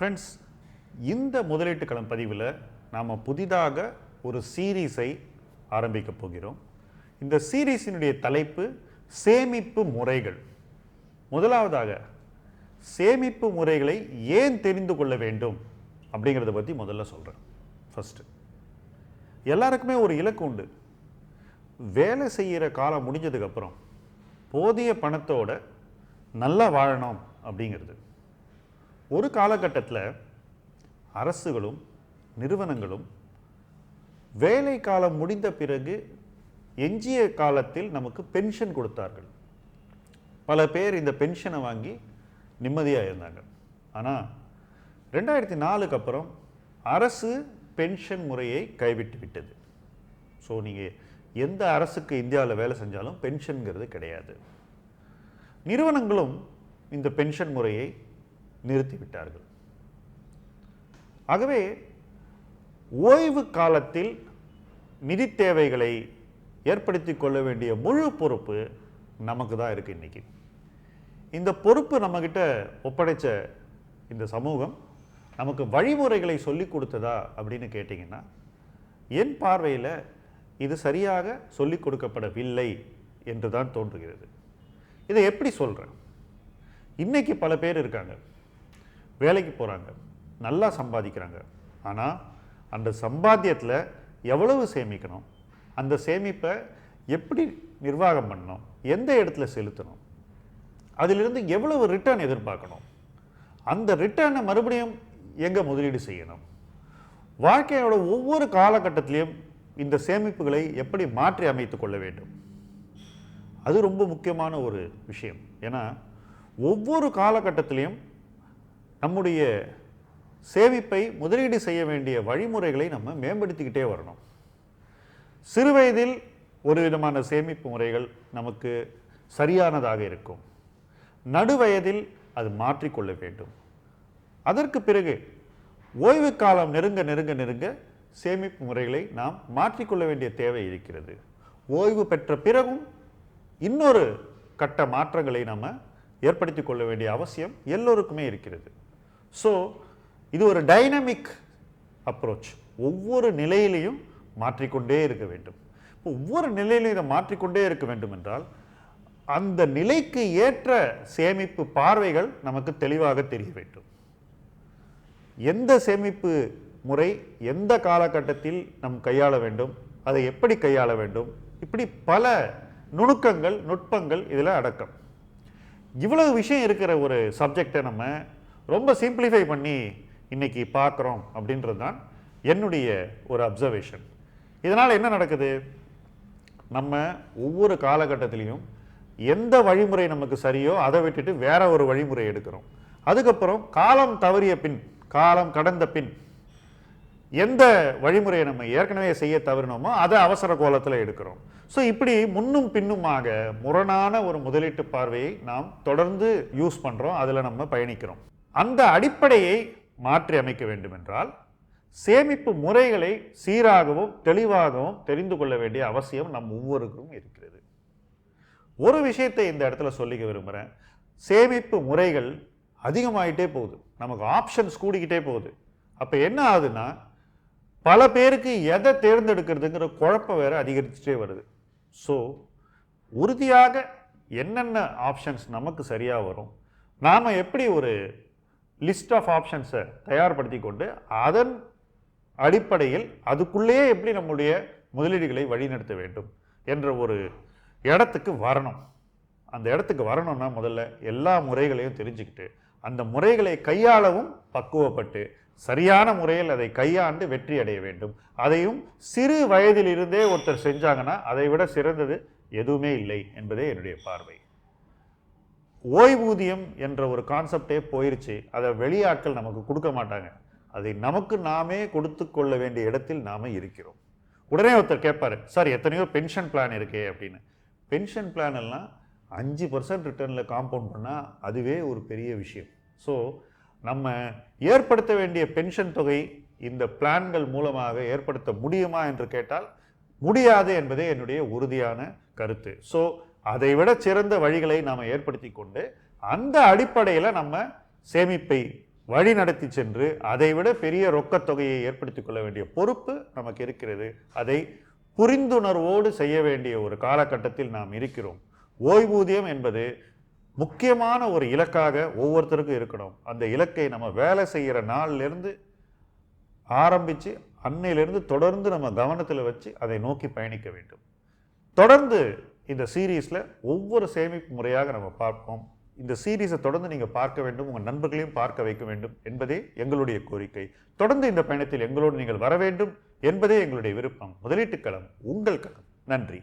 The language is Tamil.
ஃப்ரெண்ட்ஸ் இந்த முதலீட்டு களம் பதிவில் நாம் புதிதாக ஒரு சீரீஸை ஆரம்பிக்க போகிறோம். இந்த சீரீஸினுடைய தலைப்பு சேமிப்பு முறைகள். முதலாவதாக சேமிப்பு முறைகளை ஏன் தெரிந்து கொள்ள வேண்டும் அப்படிங்கிறத பற்றி முதல்ல சொல்கிறேன் ஃபஸ்ட்டு எல்லாருக்குமே ஒரு இலக்கு உண்டு. வேலை செய்கிற காலம் முடிஞ்சதுக்கப்புறம் போதிய பணத்தோட நல்லா வாழணும் அப்படிங்கிறது. ஒரு காலகட்டத்தில் அரசுகளும் நிறுவனங்களும் வேலை காலம் முடிந்த பிறகு எஞ்சிய காலத்தில் நமக்கு பென்ஷன் கொடுத்தார்கள். பல பேர் இந்த பென்ஷனை வாங்கி நிம்மதியாக இருந்தாங்க. ஆனால் ரெண்டாயிரத்தி நாலுக்கு அப்புறம் அரசு பென்ஷன் முறையை கைவிட்டு விட்டது. ஸோ நீங்கள் எந்த அரசுக்கு இந்தியாவில் வேலை செஞ்சாலும் பென்ஷனுங்கிறது கிடையாது. நிறுவனங்களும் இந்த பென்ஷன் முறையை நிறுத்திவிட்டார்கள். ஆகவே ஓய்வு காலத்தில் நிதி தேவைகளை ஏற்படுத்தி கொள்ள வேண்டிய முழு பொறுப்பு நமக்கு தான் இருக்குது இன்றைக்கி இந்த பொறுப்பு நம்மக்கிட்ட ஒப்படைச்ச இந்த சமூகம் நமக்கு வழிமுறைகளை சொல்லி கொடுத்ததா அப்படின்னு கேட்டிங்கன்னா என் பார்வையில் இது சரியாக சொல்லிக் கொடுக்கப்படவில்லை என்று தான் தோன்றுகிறது. இதை எப்படி சொல்கிறேன் இன்னைக்கு பல பேர் இருக்காங்க. வேலைக்கு போகிறாங்க நல்லா சம்பாதிக்கிறாங்க. ஆனால் அந்த சம்பாத்தியத்தில் எவ்வளவு சேமிக்கணும்? அந்த சேமிப்பை எப்படி நிர்வாகம் பண்ணணும்? எந்த இடத்துல செலுத்தணும்? அதிலிருந்து எவ்வளவு ரிட்டர்ன் எதிர்பார்க்கணும்? அந்த ரிட்டர்னை மறுபடியும் எங்கே முதலீடு செய்யணும்? வாழ்க்கையோட ஒவ்வொரு காலகட்டத்திலையும் இந்த சேமிப்புகளை எப்படி மாற்றி அமைத்து கொள்ள வேண்டும்? அது ரொம்ப முக்கியமான ஒரு விஷயம். ஏன்னா ஒவ்வொரு காலகட்டத்திலையும் நம்முடைய சேமிப்பை முதலீடு செய்ய வேண்டிய வழிமுறைகளை நம்ம மேம்படுத்திக்கிட்டே வரணும். சிறு வயதில் ஒரு விதமான சேமிப்பு முறைகள் நமக்கு சரியானதாக இருக்கும். நடுவயதில் அது மாற்றிக்கொள்ள வேண்டும். அதற்கு பிறகு ஓய்வு காலம் நெருங்க நெருங்க நெருங்க சேமிப்பு முறைகளை நாம் மாற்றிக்கொள்ள வேண்டிய தேவை இருக்கிறது. ஓய்வு பெற்ற பிறகும் இன்னொரு கட்ட மாற்றங்களை நம்ம ஏற்படுத்தி கொள்ள வேண்டிய அவசியம் எல்லோருக்குமே இருக்கிறது. ஸோ இது ஒரு டைனமிக் அப்ரோச் ஒவ்வொரு நிலையிலையும் மாற்றிக்கொண்டே இருக்க வேண்டும். இப்போ ஒவ்வொரு நிலையிலையும் இதை மாற்றிக்கொண்டே இருக்க வேண்டும் என்றால் அந்த நிலைக்கு ஏற்ற சேமிப்பு பார்வைகள் நமக்கு தெளிவாக தெரிய வேண்டும். எந்த சேமிப்பு முறை எந்த காலகட்டத்தில் நம் கையாள வேண்டும் அதை எப்படி கையாள வேண்டும் இப்படி பல நுணுக்கங்கள் நுட்பங்கள் இதில் அடக்கம். இவ்வளவு விஷயம் இருக்கிற ஒரு சப்ஜெக்டை நம்ம ரொம்ப சிம்பிளிஃபை பண்ணி இன்னைக்கு பார்க்குறோம் அப்படின்றது தான் என்னுடைய ஒரு அப்சர்வேஷன் இதனால் என்ன நடக்குது? நம்ம ஒவ்வொரு காலகட்டத்திலையும் எந்த வழிமுறை நமக்கு சரியோ அதை விட்டுட்டு வேற ஒரு வழிமுறை எடுக்கிறோம். அதுக்கப்புறம் காலம் தவறிய பின் காலம் கடந்த பின் எந்த வழிமுறையை நம்ம ஏற்கனவே செய்ய தவறினோமோ அதை அவசர கோலத்தில் எடுக்கிறோம். ஸோ இப்படி முன்னும் பின்னுமாக முரணான ஒரு முதலீட்டு பார்வையை நாம் தொடர்ந்து யூஸ் பண்ணுறோம் அதில் நம்ம பயணிக்கிறோம். அந்த அடிப்படையை மாற்றி அமைக்க வேண்டுமென்றால் சேமிப்பு முறைகளை சீராகவும் தெளிவாகவும் தெரிந்து கொள்ள வேண்டிய அவசியம் நம் ஒவ்வொருக்கும் இருக்கிறது. ஒரு விஷயத்தை இந்த இடத்துல சொல்லிக்க விரும்புகிறேன் சேமிப்பு முறைகள் அதிகமாகிட்டே போகுது. நமக்கு ஆப்ஷன்ஸ் கூடிக்கிட்டே போகுது. அப்போ என்ன ஆகுதுன்னா பல பேருக்கு எதை தேர்ந்தெடுக்கிறதுங்கிற குழப்பம் வேறு அதிகரிச்சுட்டே வருது. ஸோ உறுதியாக என்னென்ன ஆப்ஷன்ஸ் நமக்கு சரியாக வரும்? நாம் எப்படி ஒரு லிஸ்ட் ஆஃப் ஆப்ஷன்ஸை தயார்படுத்தி கொண்டு அதன் அடிப்படையில் அதுக்குள்ளேயே எப்படி நம்முடைய முதலீடுகளை வழிநடத்த வேண்டும் என்ற ஒரு இடத்துக்கு வரணும். அந்த இடத்துக்கு வரணும்னா முதல்ல எல்லா முறைகளையும் தெரிஞ்சுக்கிட்டு அந்த முறைகளை கையாளவும் பக்குவப்பட்டு சரியான முறையில் அதை கையாண்டு வெற்றி அடைய வேண்டும். அதையும் சிறு வயதிலிருந்தே ஒருத்தர் செஞ்சாங்கன்னா அதை விட சிறந்தது எதுவுமே இல்லை என்பதே என்னுடைய பார்வை. ஓய்வூதியம் என்ற ஒரு கான்செப்டே போயிடுச்சு அதை வெளியாட்கள் நமக்கு கொடுக்க மாட்டாங்க. அதை நமக்கு நாமே கொடுத்து கொள்ள வேண்டிய இடத்தில் நாம் இருக்கிறோம். உடனே ஒருத்தர் கேட்பாரு சார் எத்தனையோ பென்ஷன் பிளான் இருக்கே அப்படின்னு. பென்ஷன் பிளான் எல்லாம் அஞ்சு பர்சன்ட் ரிட்டர்னில் காம்பவுண்ட் பண்ணால் அதுவே ஒரு பெரிய விஷயம். ஸோ நம்ம ஏற்படுத்த வேண்டிய பென்ஷன் தொகை இந்த பிளான்கள் மூலமாக ஏற்படுத்த முடியுமா என்று கேட்டால் முடியாது என்பதே என்னுடைய உறுதியான கருத்து. ஸோ அதை விட சிறந்த வழிகளை நாம் ஏற்படுத்தி கொண்டு அந்த அடிப்படையில் நம்ம சேமிப்பை வழி நடத்தி சென்று அதைவிட பெரிய ரொக்கத் தொகையை ஏற்படுத்தி கொள்ள வேண்டிய பொறுப்பு நமக்கு இருக்கிறது. அதை புரிந்துணர்வோடு செய்ய வேண்டிய ஒரு காலகட்டத்தில் நாம் இருக்கிறோம். ஓய்வூதியம் என்பது முக்கியமான ஒரு இலக்காக ஒவ்வொருத்தருக்கும் இருக்கணும். அந்த இலக்கை நம்ம வேலை செய்கிற நாள்லேருந்து ஆரம்பித்து அன்னையிலிருந்து தொடர்ந்து நம்ம கவனத்தில் வச்சு அதை நோக்கி பயணிக்க வேண்டும். தொடர்ந்து இந்த சீரீஸில் ஒவ்வொரு சேமிப்பு முறையாக நம்ம பார்ப்போம். இந்த சீரீஸை தொடர்ந்து நீங்கள் பார்க்க வேண்டும் உங்கள் நண்பர்களையும் பார்க்க வைக்க வேண்டும் என்பதே எங்களுடைய கோரிக்கை. தொடர்ந்து இந்த பயணத்தில் எங்களோடு நீங்கள் வர வேண்டும் என்பதே எங்களுடைய விருப்பம். முதலீட்டுக் களம் உங்கள் களம். நன்றி.